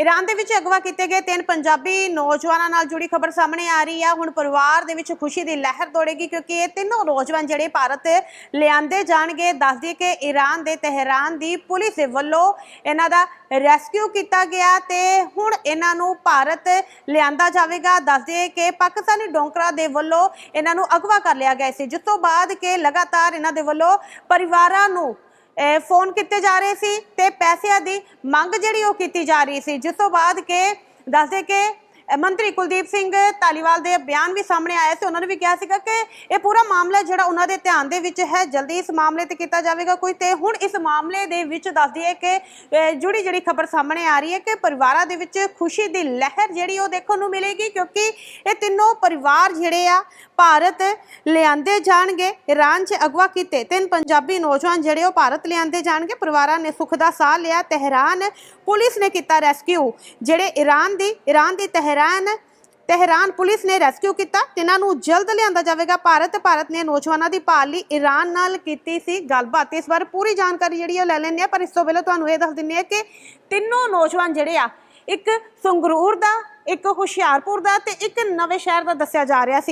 Iran ਦੇ ਵਿੱਚ ਅਗਵਾ ਕੀਤੇ ਗਏ ਤਿੰਨ ਪੰਜਾਬੀ ਨੌਜਵਾਨਾਂ ਨਾਲ ਜੁੜੀ ਖਬਰ ਸਾਹਮਣੇ ਆ ਰਹੀ ਆ। ਹੁਣ ਪਰਿਵਾਰ ਦੇ ਵਿੱਚ ਖੁਸ਼ੀ ਦੀ ਲਹਿਰ ਦੌੜੇਗੀ ਕਿਉਂਕਿ ਇਹ ਤਿੰਨੋਂ ਨੌਜਵਾਨ ਜਿਹੜੇ ਭਾਰਤ ਲਿਆਂਦੇ ਜਾਣਗੇ। ਦੱਸਦੀ ਕਿ ਈਰਾਨ ਦੇ ਤਹਿਰਾਨ ਦੀ ਪੁਲਿਸ ਵੱਲੋਂ ਇਹਨਾਂ ਦਾ ਰੈਸਕਿਊ ਕੀਤਾ ਗਿਆ ਤੇ ਹੁਣ ਇਹਨਾਂ ਨੂੰ ਭਾਰਤ ਲਿਆਂਦਾ ਜਾਵੇਗਾ। ਦੱਸਦੇ ਕਿ ਪਾਕਿਸਤਾਨੀ ਡੋਂਕਰਾ ਦੇ ਵੱਲੋਂ ਇਹਨਾਂ ਨੂੰ ਅਗਵਾ ਕਰ ਲਿਆ ਗਿਆ ਸੀ। ਜਿਸ ਤੋਂ ਬਾਅਦ ਕਿ ਲਗਾਤਾਰ ਇਹਨਾਂ ਦੇ ਵੱਲੋਂ ਪਰਿਵਾਰਾਂ ਨੂੰ ਫੋਨ ਕੀਤੇ ਜਾ ਰਹੇ ਸੀ ਤੇ ਪੈਸਿਆਂ ਦੀ ਮੰਗ ਜਿਹੜੀ ਉਹ ਕੀਤੀ ਜਾ ਰਹੀ ਸੀ। ਜਿਸ ਤੋਂ ਬਾਅਦ ਕਿ ਦੱਸਦੇ ਕਿ ਮੰਤਰੀ ਕੁਲਦੀਪ ਸਿੰਘ ਧਾਲੀਵਾਲ ਦੇ ਬਿਆਨ ਵੀ ਸਾਹਮਣੇ ਆਇਆ ਸੀ। ਉਹਨਾਂ ਨੇ ਵੀ ਕਿਹਾ ਸੀਗਾ ਕਿ ਇਹ ਪੂਰਾ ਮਾਮਲਾ ਜਿਹੜਾ ਉਹਨਾਂ ਦੇ ਧਿਆਨ ਦੇ ਵਿੱਚ ਹੈ। ਜਲਦੀ ਇਸ ਮਾਮਲੇ ਤੇ ਕੀਤਾ ਜਾਵੇਗਾ ਕੋਈ। ਤੇ ਹੁਣ ਇਸ ਮਾਮਲੇ ਦੇ ਵਿੱਚ ਦੱਸਦੀ ਹੈ ਕਿ ਜੁੜੀ ਜਿਹੜੀ ਖਬਰ ਸਾਹਮਣੇ ਆ ਰਹੀ ਹੈ ਕਿ ਪਰਿਵਾਰਾਂ ਦੇ ਵਿੱਚ ਖੁਸ਼ੀ ਦੀ ਲਹਿਰ ਜਿਹੜੀ ਉਹ ਦੇਖਣ ਨੂੰ ਮਿਲੇਗੀ ਕਿਉਂਕਿ ਇਹ ਤਿੰਨੋਂ ਪਰਿਵਾਰ ਜਿਹੜੇ ਆ, ਭਾਰਤ ਲਿਆਂਦੇ ਜਾਣਗੇ। ਈਰਾਨ 'ਚ ਅਗਵਾ ਕੀਤੇ ਤਿੰਨ ਪੰਜਾਬੀ ਨੌਜਵਾਨ ਜਿਹੜੇ ਉਹ ਭਾਰਤ ਲਿਆਂਦੇ ਜਾਣਗੇ। ਪਰਿਵਾਰਾਂ ਨੇ ਸੁੱਖ ਦਾ ਸਾਹ ਲਿਆ। ਤਹਿਰਾਨ ਪੁਲਿਸ ਨੇ ਕੀਤਾ ਰੈਸਕਿਊ। ਜਿਹੜੇ ਈਰਾਨ ਦੀ ਈਰਾਨ ਦੀ ਤਹਿਰਾਨ ਤਹਿਰਾਨ ਪੁਲਿਸ ਨੇ ਰੈਸਕਿਊ ਕੀਤਾ, ਤਿੰਨਾਂ ਨੂੰ ਜਲਦ ਲਿਆਂਦਾ ਜਾਵੇਗਾ ਭਾਰਤ। ਭਾਰਤ ਨੇ ਨੌਜਵਾਨਾਂ ਦੀ ਭਾਲ ਲਈ ਈਰਾਨ ਨਾਲ ਕੀਤੀ ਸੀ ਗੱਲਬਾਤ। ਇਸ ਬਾਰੇ ਪੂਰੀ ਜਾਣਕਾਰੀ ਜਿਹੜੀ ਉਹ ਲੈ ਲੈਂਦੇ ਆ, ਪਰ ਇਸ ਤੋਂ ਪਹਿਲਾਂ ਤੁਹਾਨੂੰ ਇਹ ਦੱਸ ਦਿੰਦੇ ਆ ਕਿ ਤਿੰਨੋਂ ਨੌਜਵਾਨ ਜਿਹੜੇ ਆ, ਇੱਕ ਸੰਗਰੂਰ ਦਾ, ਇੱਕ ਹੁਸ਼ਿਆਰਪੁਰ ਦਾ ਤੇ ਇੱਕ ਨਵੇਂ ਸ਼ਹਿਰ ਦਾ ਦੱਸਿਆ ਜਾ ਰਿਹਾ ਸੀ।